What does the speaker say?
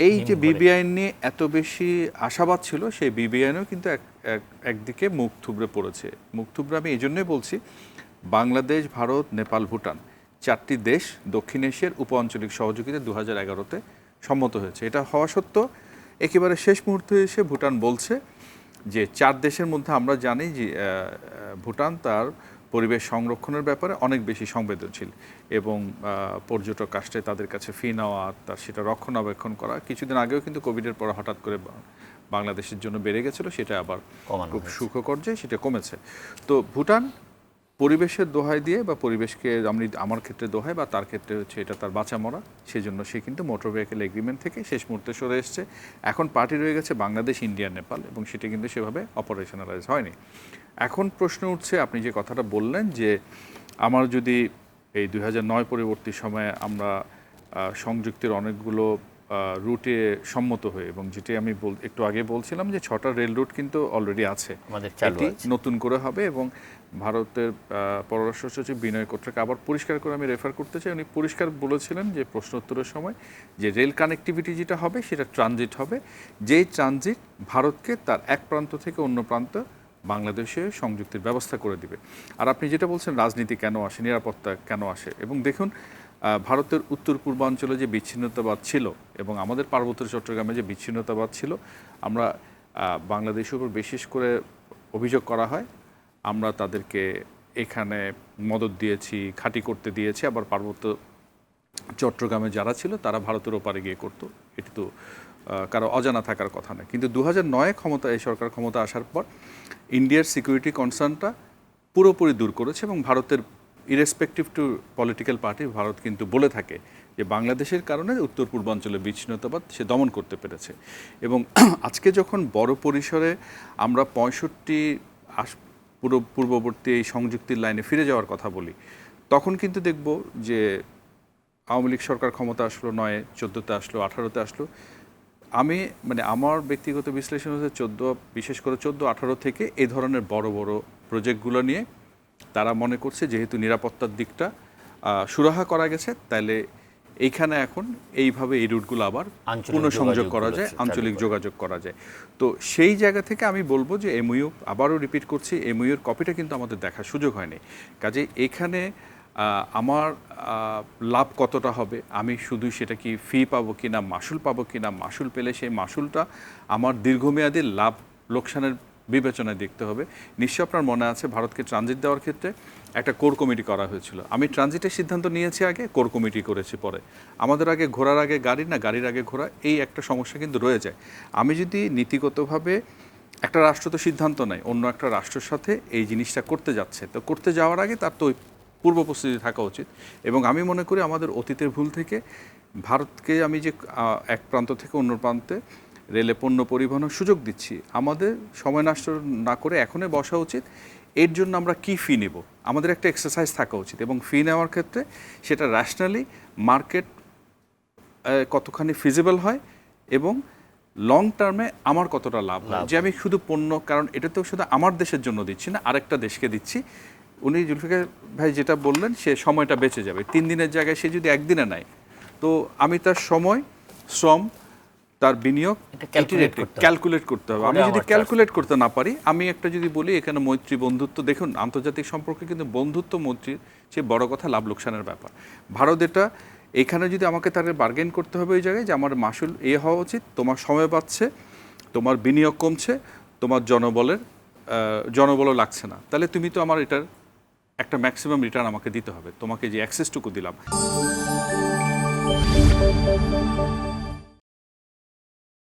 এই যে। বিবিআইন নিয়ে এত বেশি আশাবাদ ছিল সেই বিবিআইনও কিন্তু এক এক- একদিকে মুখ থুবড়ে পড়েছে মুখ থুবড়ে আমি এই জন্যই বলছি বাংলাদেশ ভারত নেপাল ভুটান চারটি দেশ দক্ষিণ এশিয়ার উপ আঞ্চলিক সহযোগিতা দু হাজার এগারোতে সম্মত হয়েছে এটা হওয়া সত্ত্বেও একেবারে শেষ মুহূর্তে এসে ভুটান বলছে যে চার দেশের মধ্যে আমরা জানি যে ভুটান তার পরিবেশ সংরক্ষণের ব্যাপারে অনেক বেশি সংবেদনশীল এবং পর্যটক আসলে তাদের কাছে ফি নেওয়া তার সেটা রক্ষণাবেক্ষণ করা কিছুদিন আগেও কিন্তু কোভিডের পর হঠাৎ করে বাংলাদেশের জন্য বেড়ে গেছিল সেটা আবার খুব সুখকর যে সেটা কমেছে। তো ভুটান পরিবেশের দোহাই দিয়ে বা পরিবেশকে আমি আমার ক্ষেত্রে দোহাই বা তার ক্ষেত্রে হচ্ছে এটা তার বাঁচা মরা, সেজন্য সে কিন্তু মোটর ভেহিকেল এগ্রিমেন্ট থেকে শেষ মুহূর্তে সরে এসছে। এখন পার্টি রয়ে গেছে বাংলাদেশ ইন্ডিয়া নেপাল এবং সেটা কিন্তু সেভাবে অপারেশনালাইজ হয়নি। এখন প্রশ্ন উঠছে, আপনি যে কথাটা বললেন যে আমার যদি এই দুই পরবর্তী সময়ে আমরা সংযুক্তির অনেকগুলো রুটে সম্মত হয়ে এবং যেটি আমি বল একটু আগে বলছিলাম যে ছটা রেল রুট কিন্তু অলরেডি আছে। এটি নতুন করে হবে এবং ভারতের পররাষ্ট্র সচিব বিনয় কোট্রাকে আবার পরিষ্কার করে আমি রেফার করতে চাই। উনি পরিষ্কার বলেছিলেন যে প্রশ্ন উত্তরের সময় যে রেল কানেক্টিভিটি যেটা হবে সেটা ট্রানজিট হবে। যেই ট্রানজিট ভারতকে তার এক প্রান্ত থেকে অন্য প্রান্ত বাংলাদেশে সংযুক্তির ব্যবস্থা করে দিবে। আর আপনি যেটা বলছেন রাজনীতি কেন আসে নিরাপত্তা কেন আসে? এবং দেখুন ভারতের উত্তর পূর্বাঞ্চলে যে বিচ্ছিন্নতাবাদ ছিল এবং আমাদের পার্বত্য চট্টগ্রামে যে বিচ্ছিন্নতাবাদ ছিল, আমরা বাংলাদেশের উপর বিশেষ করে অভিযোগ করা হয়, আমরা তাদেরকে এখানে মদত দিয়েছি, খাঁটি করতে দিয়েছি। আবার পার্বত্য চট্টগ্রামে যারা ছিল, তারা ভারতের ওপারে গিয়ে করতো। এটি তো কারও অজানা থাকার কথা নয়। কিন্তু দু হাজার নয় ক্ষমতা, এই সরকার ক্ষমতা আসার পর, ইন্ডিয়ার সিকিউরিটি কনসার্নটা পুরোপুরি দূর করেছে এবং ভারতের irrespective to political party Bharat কিন্তু বলে থাকে যে বাংলাদেশের কারণে উত্তর পূর্বাঞ্চলে বিচ্ছিন্নতাবাদ সে দমন করতে পেরেছে। এবং আজকে যখন বড় পরিসরে আমরা পঁয়ষট্টি আস পুরো পূর্ববর্তী এই সংযুক্তির লাইনে ফিরে যাওয়ার কথা বলি, তখন কিন্তু দেখব যে আওয়ামী লীগ সরকার ক্ষমতা আসলো নয়, চোদ্দোতে আসলো, আঠারোতে আসলো। আমি মানে আমার ব্যক্তিগত বিশ্লেষণ হচ্ছে চোদ্দ, বিশেষ করে চোদ্দ, আঠারো থেকে এই ধরনের বড় বড় প্রজেক্টগুলো নিয়ে তারা মনে করছে যেহেতু নিরাপত্তার দিকটা সুরাহা করা গেছে তাহলে এইখানে এখন এইভাবে এই রুটগুলো আবার পুনঃসংযোগ করা যায় আঞ্চলিক যোগাযোগ করা যায়। তো সেই জায়গা থেকে আমি বলব যে এমইউ আবারও রিপিট করছি এমইউর কপিটা কিন্তু আমাদের দেখার সুযোগ হয়নি। কাজে এখানে আমার লাভ কতটা হবে আমি শুধু সেটা কি ফি পাবো কি না মাসুল পাবো কি না মাসুল পেলে সেই মাসুলটা আমার দীর্ঘমেয়াদী লাভ লোকসানের বিবেচনায় দেখতে হবে। নিশ্চয় আপনার মনে আছে ভারতকে ট্রানজিট দেওয়ার ক্ষেত্রে একটা কোর কমিটি করা হয়েছিল। আমি ট্রানজিটের সিদ্ধান্ত নিয়েছি আগে কোর কমিটি করেছি পরে। আমাদের আগে ঘোরার আগে গাড়ি না গাড়ির আগে ঘোরা, এই একটা সমস্যা কিন্তু রয়ে যায়। আমি যদি নীতিগতভাবে একটা রাষ্ট্র তো সিদ্ধান্ত নেয়, অন্য একটা রাষ্ট্রের সাথে এই জিনিসটা করতে যাচ্ছে, তো করতে যাওয়ার আগে তার তো পূর্ব প্রস্তুতি থাকা উচিত। এবং আমি মনে করি আমাদের অতীতের ভুল থেকে ভারতকে আমি যে এক প্রান্ত থেকে অন্য প্রান্তে রেলে পণ্য পরিবহনের সুযোগ দিচ্ছি। আমাদের সময় নষ্ট না করে এখনই বসা উচিত। এর জন্য আমরা কি ফি নেব? আমাদের একটা এক্সারসাইজ থাকা উচিত এবং ফি নেওয়ার ক্ষেত্রে সেটা ন্যাশনালি মার্কেট কতখানি ফিজিবল হয় এবং লং টার্মে আমার কতটা লাভ হয়? যে আমি শুধু পণ্য কারণ এটা তো শুধু আমার দেশের জন্য দিচ্ছি না আরেকটা দেশকে দিচ্ছি। উনি জুলফিকার ভাই যেটা বললেন সে সময়টা বেঁচে যাবে। তিন দিনের জায়গায় সে যদি একদিনে নেয় তো আমি তার সময় শ্রম তার বিনিয়োগ। ক্যালকুলেট করতে হবে। আমি যদি ক্যালকুলেট করতে না পারি আমি একটা যদি বলি এখানে মৈত্রী বন্ধুত্ব দেখুন আন্তর্জাতিক সম্পর্কে কিন্তু বন্ধুত্ব মৈত্রীর চেয়ে বড় কথা লাভ লোকসানের ব্যাপার। ভারত এটা এখানে যদি আমাকে তাদের বার্গেন করতে হবে ওই জায়গায় যে আমার মাসুল এ হওয়া উচিত তোমার সময় পাচ্ছে তোমার বিনিয়োগ কমছে তোমার জনবলের জনবলও লাগছে না। তাহলে তুমি তো আমার এটার একটা ম্যাক্সিমাম রিটার্ন আমাকে দিতে হবে। তোমাকে যে অ্যাক্সেসটুকু দিলাম।